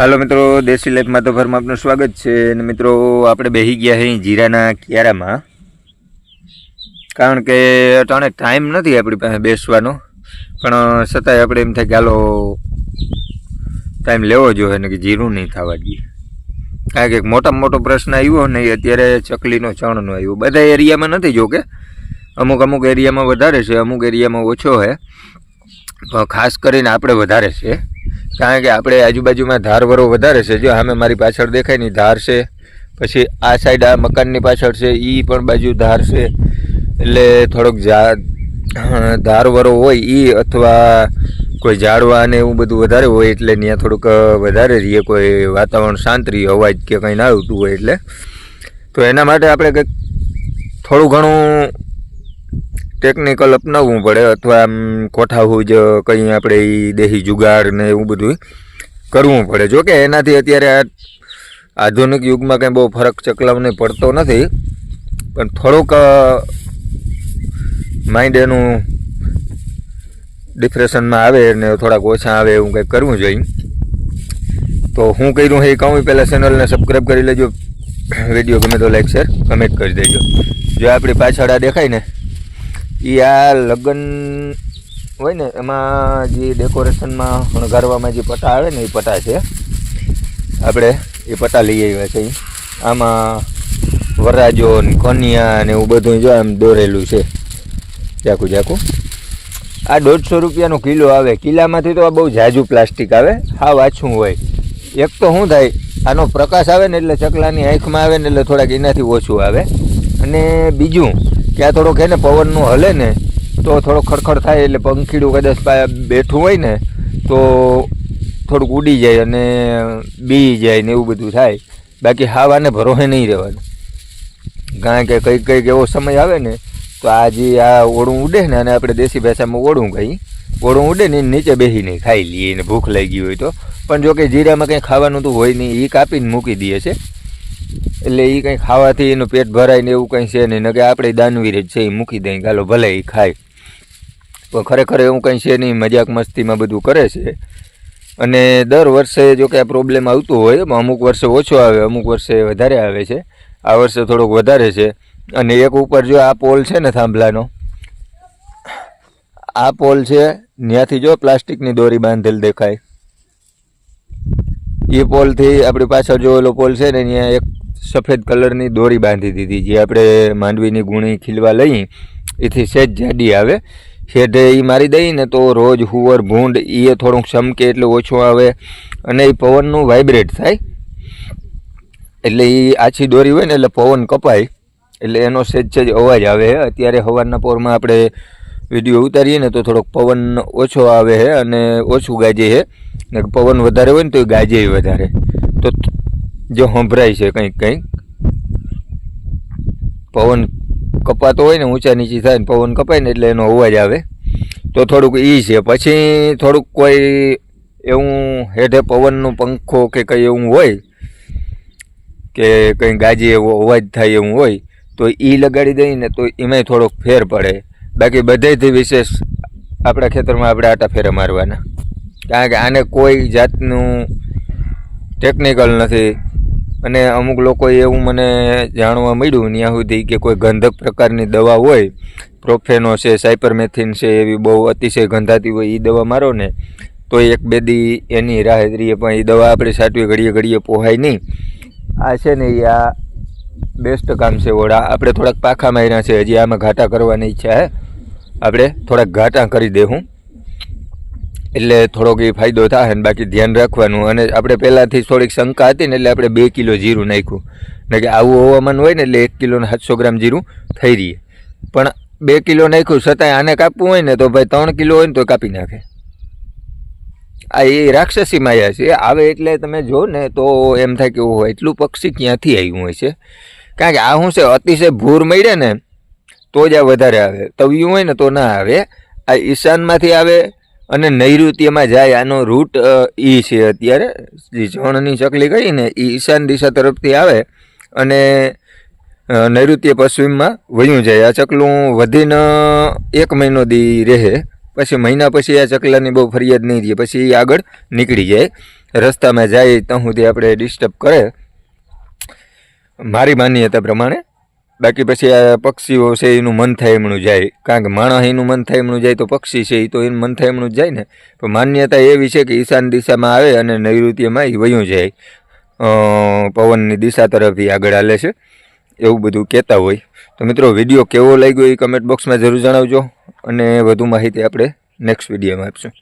હાલો મિત્રો, દેશી લાઈફમાં તો ફરમાં આપનું સ્વાગત છે અને મિત્રો, આપણે બેસી ગયા છીએ જીરાના ક્યારામાં. કારણ કે અટાણે ટાઈમ નથી આપણી પાસે બેસવાનો. પણ છતાંય આપણે એમ થાય કે હાલો ટાઈમ લેવો જોઈએ ને કે જીરું નહીં થવા દઈએ. કારણ કે એક મોટામાં મોટો પ્રશ્ન આવ્યો ને અત્યારે ચકલીનો, ચણનો આવ્યો. બધા એરિયામાં નથી જો કે અમુક અમુક એરિયામાં વધારે છે, અમુક એરિયામાં ઓછો છે. ખાસ કરીને આપણે વધારે છે. કારણ કે આપણે આજુબાજુમાં ધારવરો વધારે છે. જો સામે મારી પાછળ દેખાય ને ધાર છે. પછી આ સાઈડ આ મકાનની પાછળ છે એ પણ બાજુ ધાર છે. એટલે થોડોક ધારવરો હોય એ અથવા કોઈ ઝાડવા ને એવું બધું વધારે હોય એટલે ત્યાં થોડુંક વધારે રહીએ. કોઈ વાતાવરણ શાંત રહીએ, અવાજ કે કંઈ ના આવતું હોય એટલે. તો એના માટે આપણે કંઈક થોડું ઘણું ટેકનિકલ અપનાવવું પડે અથવા આમ કોઠાવું જ કંઈ આપણે એ દેહી જુગાડ ને એવું બધું કરવું પડે. જો કે એનાથી અત્યારે આ આધુનિક યુગમાં કંઈ બહુ ફરક ચકલાવને પડતો નથી, પણ થોડુંક માઇન્ડ એનું ડિપ્રેશનમાં આવે ને થોડાક ઓછા આવે એવું કંઈક કરવું જોઈએ. તો હું કર્યું એ કહું પહેલાં ચેનલને સબસ્ક્રાઈબ કરી લેજો. વીડિયો ગમે તો લાઈક શેર કમેન્ટ કરી દેજો. જો આપણી પાછળ આ દેખાય ને એ આ લગ્ન હોય ને, એમાં જે ડેકોરેશનમાં શણગારવામાં જે પટા આવે ને એ પટા છે. આપણે એ પટા લઈ આવ્યા છે આમાં વરરાજો ને કન્યા ને એવું બધું જો આમ દોરેલું છે. જાકું જાકું. આ દોઢસો રૂપિયાનો કિલો આવે. કિલ્લામાંથી તો આ બહુ ઝાઝું પ્લાસ્ટિક આવે. હા, વાછું હોય. એક તો શું થાય? આનો પ્રકાશ આવે ને એટલે ચકલાની આંખમાં આવે ને એટલે થોડાક એનાથી ઓછું આવે. અને બીજું આ થોડોક એને પવનનું હલે ને, તો થોડોક ખડખડ થાય એટલે પંખીડું કદાચ બેઠું હોય ને, તો થોડુંક ઉડી જાય અને બી જાય ને એવું બધું થાય. બાકી હાવાને ભરોહે નહીં રહેવાનું. કારણ કે કંઈક કંઈક એવો સમય આવે ને, તો આ જે આ ઓળું ઉડે ને, અને આપણે દેશી ભાષામાં ઓળું કહીએ, ઓળું ઉડે ને નીચે બેસીને ખાઈ લઈએ એને ભૂખ લાગી હોય તો. પણ જો કે જીરામાં કંઈ ખાવાનું તો હોય નહીં એ કાપીને મૂકી દઈએ છે. એટલે એ કંઈ ખાવાથી એનું પેટ ભરાય ને એવું કંઈ છે નહીં. કે આપણે દાનવીર જ છે એ મૂકી દઈએ ગાલો ભલે એ ખાય. પણ ખરેખર એવું કંઈ છે નહીં, મજાક મસ્તીમાં બધું કરે છે. અને દર વર્ષે જો કે આ પ્રોબ્લેમ આવતું હોય અમુક વર્ષે ઓછો આવે, અમુક વર્ષે વધારે આવે છે. આ વર્ષે થોડોક વધારે છે. અને એક ઉપર જો આ પોલ છે ને થાંભલાનો, આ પોલ છે ત્યાંથી જો પ્લાસ્ટિકની દોરી બાંધેલ દેખાય. એ પોલથી આપણી પાછળ જો ઓલો પોલ છે ને, ત્યાં એક સફેદ કલરની દોરી બાંધી દીધી. જે આપણે માંડવીની ગુણી ખીલવા લઈ, એથી સેજ જાડી આવે. શેઢે એ મારી દઈએ ને તો રોજ હુવર, ભૂંડ એ થોડુંક ચમકે એટલે ઓછું આવે અને એ પવનનું વાઇબ્રેટ થાય. એટલે એ આછી દોરી હોય ને એટલે પવન કપાય. એટલે એનો સેજ સેજ અવાજ આવે છે અત્યારે હવારના પોરમાં આપણે વીડિયો ઉતારીએ ને તો થોડોક પવન ઓછો આવે છે અને ઓછું ગાજે છે ને પવન વધારે હોય ને તો એ ગાજે વધારે. તો જો સંભળાય છે કંઈક કંઈક. પવન કપાતો હોય ને, ઊંચા નીચી થાય ને, પવન કપાય ને એટલે એનો અવાજ આવે. તો થોડુંક ઈ છે. પછી થોડુંક કોઈ એવું હેઠે પવનનું પંખો કે કંઈ એવું હોય, કે કંઈ ગાજી એવો અવાજ થાય એવું હોય, તો એ લગાડી દઈને તો એમાંય થોડોક ફેર પડે. બાકી બધેથી વિશેષ આપણા ખેતરમાં આપણે આટા ફેરા મારવાના. કારણ કે આને કોઈ જાતનું ટેકનિકલ નથી. અને અમુક લોકોએ એવું મને જાણવા મળ્યું ત્યાં સુધી કે કોઈ ગંધક પ્રકારની દવા હોય, પ્રોફેનો છે, સાયપરમેથિન છે, એવી બહુ અતિશય ગંધાતી હોય એ દવા મારો ને, તો એક બે દી એની રાહત રહીએ પણ એ દવા આપણે સાટવી ઘડીએ ઘડીએ પોહાય નહીં. આ છે ને એ આ બેસ્ટ કામ છે ઓળા. આપણે થોડાક પાખા માર્યા છે, હજી આમાં ઘાટા કરવાની ઈચ્છા છે આપણે થોડાક ઘાટા કરી દેવું એટલે થોડોક એ ફાયદો થાય ને બાકી ધ્યાન રાખવાનું. અને આપણે પહેલાંથી થોડીક શંકા હતી ને એટલે આપણે બે કિલો જીરું નાખ્યું. ને કે આવું હવામાન હોય ને એટલે એક કિલો સાતસો ગ્રામ જીરું થઈ રહીએ. પણ બે કિલો નાખ્યું છતાંય આને કાપવું હોય ને તો ભાઈ ત્રણ કિલો હોય ને તો કાપી નાખે. આ એ રાક્ષસી માયા છે. આવે એટલે તમે જો ને તો એમ થાય કે ઓહો, એટલું પક્ષી ક્યાંથી આવ્યું હોય છે? કારણ કે આ શું છે? અતિશય ભૂર મળે ને તો જ આ વધારે આવે. તવિયું હોય ને તો ના આવે. આ ઈશાનમાંથી આવે અને નૈઋત્યમાં જાય, આનો રૂટ ઈ છે અત્યારે. જે ચકલી કહી ને એ ઈશાન દિશા તરફથી આવે અને નૈઋત્ય પશ્ચિમમાં વયું જાય. આ ચકલું વધીને એક મહિનો દી રહે. પછી મહિના પછી આ ચકલાની બહુ ફરિયાદ નહીં રહે. પછી એ આગળ નીકળી જાય. રસ્તામાં જાય ત્યાં સુધી આપણે ડિસ્ટર્બ કરે. મારી માન્યતા પ્રમાણે બાકી પછી આ પક્ષીઓ છે એનું મન થાય એમનું જાય. કારણ કે માણસ એનું મન થાય એમનું જાય તો પક્ષી છે એ તો એનું મન થાય એમનું જાય ને. પણ માન્યતા એવી છે કે ઈશાન દિશામાં આવે અને નૈઋત્યમાં એ વયું જાય. પવનની દિશા તરફ એ આગળ હાલે છે. એવું બધું કહેતા હોય. તો મિત્રો, વીડિયો કેવો લાગ્યો એ કમેન્ટ બોક્સમાં જરૂર જણાવજો. અને વધુ માહિતી આપણે નેક્સ્ટ વિડીયોમાં આપશું.